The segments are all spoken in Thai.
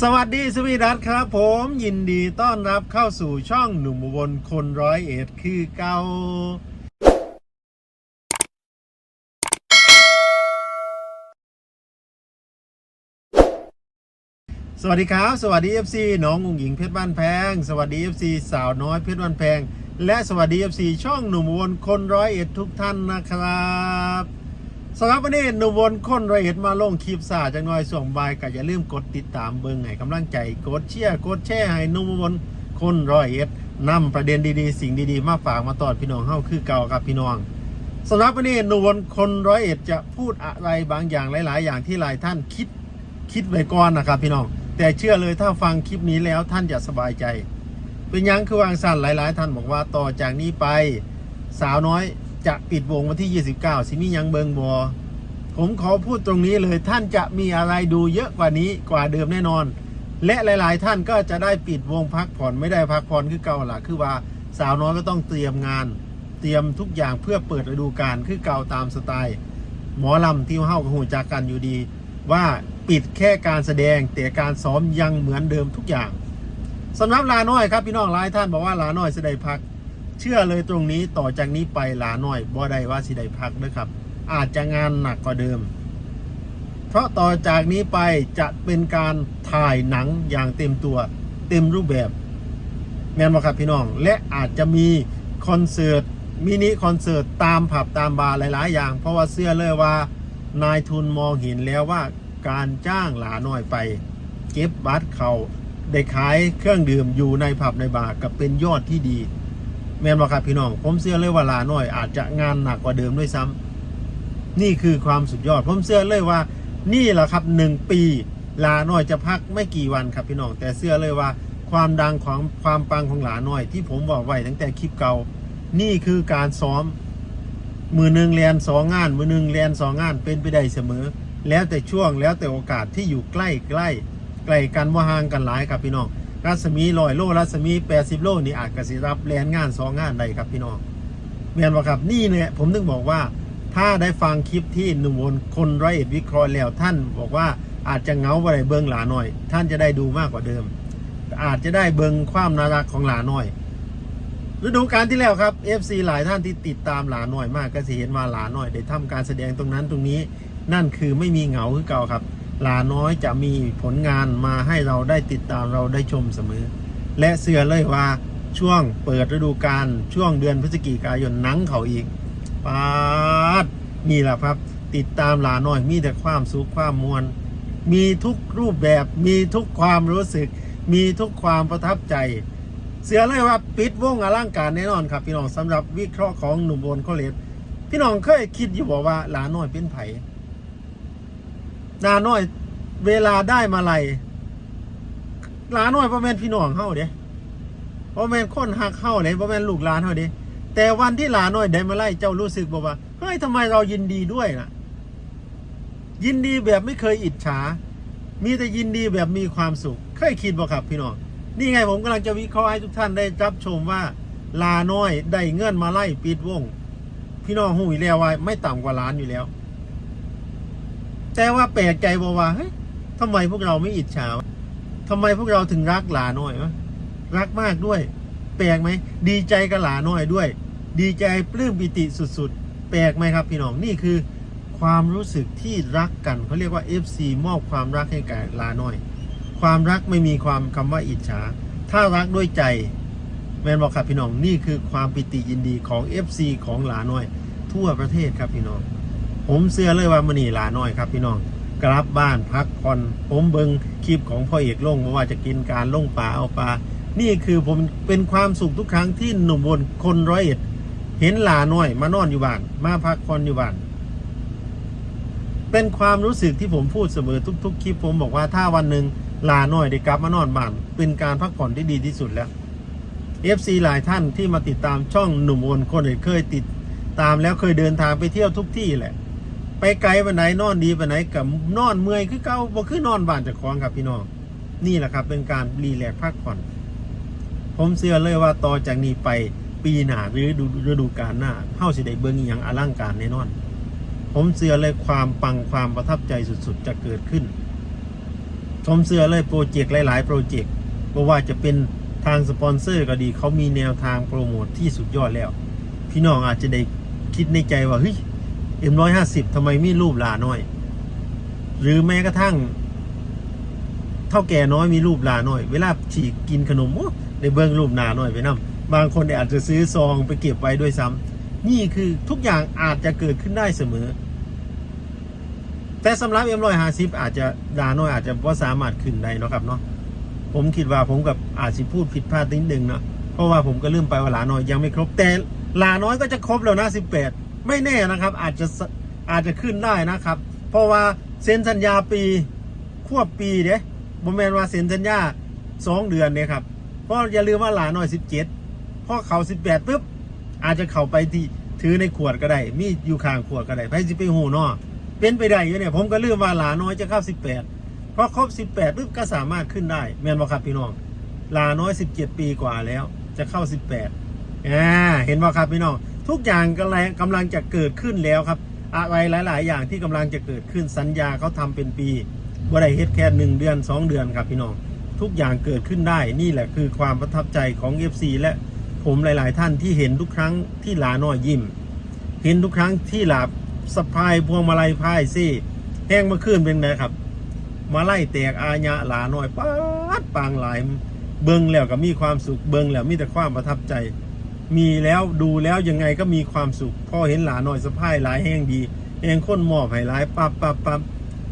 สวัสดีสวีดัตครับผมยินดีต้อนรับเข้าสู่ช่องหนุ่มอุบนคนร้อยเอ็ดคือเกาสวัสดีครับ สวัสดี FC น้องอุ๋งหญิงเพชรบ้านแพง สวัสดี FC สาวน้อยเพชรบ้านแพง และสวัสดี FC ช่องหนุ่มอุบนคนร้อยเอ็ดทุกท่านนะครับ สำหรับวันนี้หนุ่มอุบนคนร้อยเอ็ดมาลงคลิปสาจังน้อยส่วงบายก็อย่าลืมกดติดตามเบิ่งให้กำลังใจกดเชียร์กดแชร์ให้หนุ่มอุบลคนร้อยเอ็ดนำประเด็นดีๆ สิ่งดีๆ มาฝากมาตอนพี่น้องเฮาคือเก่าครับพี่น้องสำหรับวันนี้หนุ่มอุบลคนร้อยเอ็ดจะพูดอะไรบางอย่างหลาย ๆ อย่างที่หลายท่านคิดคิดไว้ก่อนนะครับพี่น้อง แต่เชื่อเลยถ้าฟังคลิปนี้แล้วท่านจะสบายใจ เป็นยังคือวางสันหลาย ๆ ท่านบอกว่าต่อจากนี้ไปสาวน้อย จะปิดวงวันที่ 29 สิมียังเบิงบอผมขอพูดตรงนี้เลยท่านจะมีอะไรดูเยอะกว่านี้กว่าเดิมแน่นอน และหลาย ๆ ท่านก็จะได้ปิดวงพักผ่อนไม่ได้พักผ่อนคือเก่าละคือว่าสาวน้อยก็ต้องเตรียมงาน เตรียมทุกอย่างเพื่อเปิดฤดูกาลคือเก่าตามสไตล์ หมอลำที่เฮากับหูจากกันอยู่ดี ว่าปิดแค่การแสดงแต่การซ้อมยังเหมือนเดิมทุกอย่างสำหรับลาน้อยครับพี่น้องหลายท่านบอกว่าลาน้อยสิได้พัก เชื่อเลยตรงนี้ต่อจากนี้ไปลาน้อยบ่ได้ว่าสิได้พักนะครับ อาจจะงานหนักกว่าเดิม เพราะต่อจากนี้ไปจะเป็นการถ่ายหนังอย่างเต็มตัวเต็มรูปแบบแม่นบ่ครับพี่น้อง และอาจจะมีคอนเสิร์ตมินิคอนเสิร์ตตามผับตามบาร์หลาย ๆ อย่าง เพราะว่าเสื้อเลยว่านายทุนมองเห็นแล้วว่าการจ้างหลาน้อยไป เก็บบัตรเขาได้ขายเครื่องดื่มอยู่ในผับในบาร์กับเป็นยอดที่ดี แม่นบ่ครับพี่น้อง ผมเชื่อเลยว่าลาน้อยอาจจะงานหนักกว่าเดิมด้วยซ้ำนี่คือความสุดยอด ผมเชื่อเลยว่า นี่แหละครับหนึ่งปี ลาน้อยจะพักไม่กี่วันครับพี่น้อง แต่เชื่อเลยว่า ความดังของความปังของหลาน้อย ที่ผมบอกไว้ตั้งแต่คลิปเก่า นี่คือการซ้อม มือหนึ่งเรียนสองงาน มือหนึ่งเรียนสองงานเป็นไปได้เสมอ แล้วแต่ช่วงแล้วแต่โอกาสที่อยู่ใกล้ใกล้ใกล้กันว่าห่างกันหลายครับพี่น้อง รัศมีลอยโลรัศมีแปดสิบโลนี่อาจกระสิรับแลนงานสองงานได้ครับพี่น้องเมียนว่าครับนี่เนี่ยผมถึงบอกว่า ถ้าได้ฟังคลิปที่หนุ่มวนคนร้อยเอ็ดวิเคราะห์แล้วท่านบอกว่าอาจจะเงาอะไรเบิงหลาหน่อย ท่านจะได้ดูมากกว่าเดิม อาจจะได้เบิงความน่ารักของหลาหน่อยฤดูกาลที่แล้วครับ FC หลายท่านที่ติดตามหลาหน่อยมากก็สิเห็นว่าหลาหน่อยได้ทำการแสดงตรงนั้นตรงนี้ นั่นคือไม่มีเหงาคือเก่าครับ ลาน้อยจะมีผลงานมาให้เราได้ติดตามเราได้ชมเสมอ และเสือเลยว่าช่วงเปิดฤดูกาลช่วงเดือนพฤศจิกายนนังเขาอีกปาดนี่แหละครับ ติดตามหลาน้อยมีแต่ความสุขความมวลมีทุกรูปแบบมีทุกความรู้สึก มีทุกความประทับใจ เสือเลยว่าปิดวงอลังการแน่นอนครับ พี่น้องสำหรับวิเคราะห์ของหนุ่มโอนโคเลสพี่น้องเคยคิดอยู่บอกว่าหลาน้อยเป็นไผ หลาน้อย เวลาได้มาไหลาน้อยพ่อแม่นพี่น้องเฮาเด้พ่อแม่นคนหักเฮาเด้พ่อแม่นลูกหลานเฮาเด้แต่วันที่หลาน้อยได้มาไล่เจ้ารู้สึกบอกว่าเฮ้ยทำไมเรายินดีด้วยน่ะยินดีแบบไม่เคยอิจฉา มีแต่ยินดีแบบมีความสุข เคยคิดบ่ครับพี่น้องนี่ไงผมกำลังจะวิเคราะห์ให้ทุกท่านได้รับชมว่า ลาน้อยได้เงื่อนมาไล่ปิดวง พี่น้องหูยแล้วว่าไม่ต่ำกว่าล้านอยู่แล้ว แต่ว่าแปลกใจบอกว่าเฮ้ยทำไมพวกเราไม่อิจฉาทำไมพวกเราถึงรักหลาน้อยวะรักมากด้วย แปลกไหมดีใจกับหลาน้อยด้วย ดีใจปลื้มปิติสุดๆ แปลกไหมครับ พี่น้องนี่คือความรู้สึกที่รักกันเขาเรียกว่า FC มอบความรักให้แก่ลาน้อย ความรักไม่มีความคำว่าอิจฉา ถ้ารักด้วยใจ แมนบอกครับพี่น้องนี่คือความปิติยินดีของ FC ของหลาน้อย ทั่วประเทศครับพี่น้อง ผมเชื่อเลยว่ามันนี่หลาน้อยครับพี่น้องกลับบ้านพักผ่อนผมเบิงคลิปของพ่อเอกลงไม่ว่าจะกินการลงปลาเอาปลา นี่คือผมเป็นความสุขทุกครั้งที่หนุ่มบนคนร้อยเอ็ด เห็นหลาน้อย มานอนอยู่บ้าน มาพักผ่อนอยู่บ้าน เป็นความรู้สึกที่ผมพูดเสมอทุก ๆ คลิปผมบอกว่าถ้าวันหนึ่งลาน้อยได้กลับมานอนบ้าน เป็นการพักผ่อนที่ดีที่สุดแล้ว FC หลายท่านที่มาติดตามช่องหนุ่มวนคนอื่นเคยติดตามแล้วเคยเดินทางไปเที่ยวทุกที่แหละ ไปไกลไปไหนนอนดีไปไหนกับนอนเมื่อยคือเก่าบ่คือนอนบ้านจากของครับพี่น้องนี่แหละครับเป็นการรีแลกพักผ่อน ผมเชื่อเลยว่าต่อจากนี้ไปปีหน้าหรือฤดูฤดูกาลหน้าเฮาสิได้เบิ่งอย่างอลังการแน่นอน ผมเชื่อเลยความปังความประทับใจสุดๆ จะเกิดขึ้น ผมเสื้อเลยโปรเจกต์หลาย ๆ โปรเจกต์เพราะว่าจะเป็นทางสปอนเซอร์ก็ดีเขามีแนวทางโปรโมทที่สุดยอดแล้ว พี่น้องอาจจะได้คิดในใจว่าเฮ้ย เอ็มร้อยห้าสิบทำไมมีรูปลาน้อย หรือแม้กระทั่ง เท่าแก่น้อยมีรูปลาน้อย เวลาฉีกกินขนมโอ้ในเบิ้องรูปนาน้อยไปนํบางคนอาจจะซื้อซองไปเก็บไว้ด้วยซ้ำนี่คือทุกอย่างอาจจะเกิดขึ้นได้เสมอ แต่สำหรับเอ็มร้อยห้าสิบอาจจะดาน้อยอาจจะว่าสามารถขึ้นได้นะครับเนาะผมคิดว่าผมกับอาจสิพูดผิดพลาดนิดนึงเนาะเพราะว่าผมก็ลืมไปว่าลาน้อยยังไม่ครบแต่ลาน้อยก็จะครบแล้วนะสิบแปด ไม่แน่นะครับ อาจจะอาจจะขึ้นได้นะครับ เพราะว่าเซ็นสัญญาปีควบปีเด้บ่แมนว่าเซ็นสัญญาสองเดือนเนี่ยครับเพราะอย่าลืมว่าหลาน้อยสิบเจ็ดพอเขาสิบแปดปุ๊บอาจจะเข้าไปที่ถือในขวดก็ได้ มีอยู่ข้างขวดก็ได้ไพ่สิไปหูนาะเป็นไปได้อยู่เนี่ยผมก็ลืมว่าหลาน้อยจะเข้า18เพราะครบ18ปุ๊บก็สามารถขึ้นได้แมนบ่ครับพี่น้องหลาน้อย17ปีกว่าแล้ว จะเข้า18อ่าเห็นบ่ครับพี่น้อง ทุกอย่างกำลังกำลังจะเกิดขึ้นแล้วครับ อะไรหลาย ๆ อย่างที่กำลังจะเกิดขึ้นสัญญาเขาทำเป็นปีว่าได้เฮ็ดแค่หนึ่งเดือน 2 เดือนครับพี่น้องทุกอย่างเกิดขึ้นได้นี่แหละคือความประทับใจของ FC และผมหลาย ๆ ท่านที่เห็นทุกครั้งที่หลาน้อยยิ้มเห็นทุกครั้งที่หลาสะพายพวงมาลัยพายซี่แห้งมาขึ้นเป็นไงครับ มาไล่แตกอาญะหลาหน่อยป๊าดปางหลายเบิ่งแล้วก็มีความสุขเบิ่งแล้วมีแต่ความประทับใจ มีแล้วดูแล้วยังไงก็มีความสุขพ่อเห็นหลานหน่อยสะพายหลายแห้งดีแห้งค้นมอบให้หลายปั๊บปั๊บปั๊บ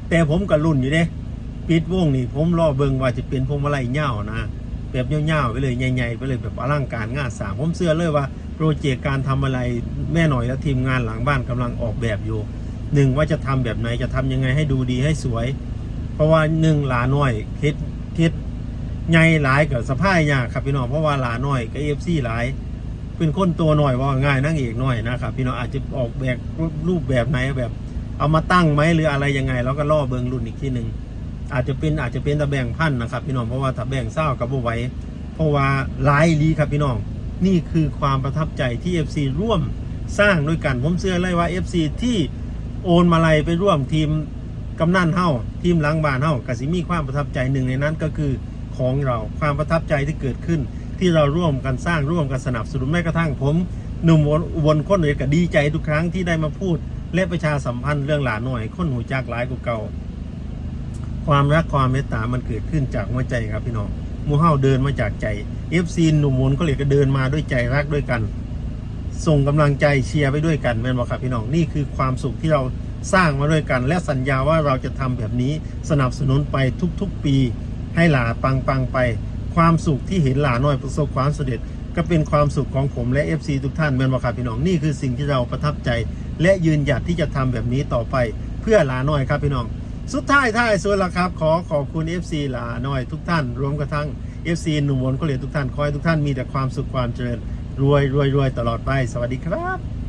แต่ผมก็รุ่นอยู่เด้ปิดวงนี่ผมรอเบิงว่าจะเป็นพวงมาลัยเง่านะแบบเง่าๆไปเลยใหญ่ๆไปเลยแบบอลังการงานสางผมเชื่อเลยว่าโปรเจกต์การทำอะไรแม่หน่อยและทีมงานหลังบ้านกำลังออกแบบอยู่หนึ่งว่าจะทำแบบไหนจะทำยังไงให้ดูดีให้สวย เพราะว่าหนึ่งหลาน้อยเฮ็ดเฮ็ดใหญ่หลายกับสะพายยากครับพี่น้องเพราะว่าหลาน้อยกับเอฟซีหลาย เป็นคนตัวหน่อยว่าง่ายนั่งเอกหน่อยนะครับพี่น้องอาจจะออกแบบรูปแบบไหนแบบ เอามาตั้งไหมหรืออะไรยังไง แล้วก็ล่อเบิงรุ่นอีกที่หนึ่งอาจจะเป็นอาจจะเป็นตะแบ่งพันนะครับ พี่น้องเพราะว่าถ้าแบ่งเศร้ากับบไว้ เพราะว่าหลายลีครับพี่น้องนี่คือความประทับใจที่ FC ร่วมสร้างด้วยกันผมเชื่อเลยว่า FC ที่โอนมาลัยไปร่วมทีมกำนันเฮ้าทีมล้างบานเฮ้ากสิมีความประทับใจหนึ่งในนั้นก็คือของเราความประทับใจที่เกิดขึ้น ที่เราร่วมกันสร้างร่วมกันสนับสนุนแม้กระทั่งผมหนุ่มอุบลคนเลยก็ดีใจทุกครั้งที่ได้มาพูด และประชาสัมพันธ์เรื่องหลานหน่อยค้นหูจักหลายกว่าเก่า ความรักความเมตตามันเกิดขึ้นจากหัวใจครับพี่น้องมูเฮาเดินมาจากใจ FC หนุ่มมนก็เลยก็เดินมาด้วยใจรักด้วยกัน ส่งกำลังใจเชียร์ไปด้วยกันแม่นบอกครับพี่น้องนี่คือความสุขที่เราสร้างมาด้วยกัน และสัญญาว่าเราจะทำแบบนี้สนับสนุนไปทุกๆปี ให้หลาปังปังๆไป ความสุขที่เห็นหลาน้อยประสบความสำเร็จ ก็เป็นความสุขของผมและ FC ทุกท่านแม่นบอกครับพี่น้องนี่คือสิ่งที่เราประทับใจ และยืนหยัดที่จะทำแบบนี้ต่อไปเพื่อหลาน้อยครับพี่น้อง สุดท้ายท้ายสุดละครับ ขอขอบคุณ FC หลาน้อยทุกท่าน รวมกระทั่ง FC หนุ่มวนก็เลยทุกท่านขอให้ทุกท่านมีแต่ความสุขความเจริญรวยรวยรวยตลอดไป สวัสดีครับ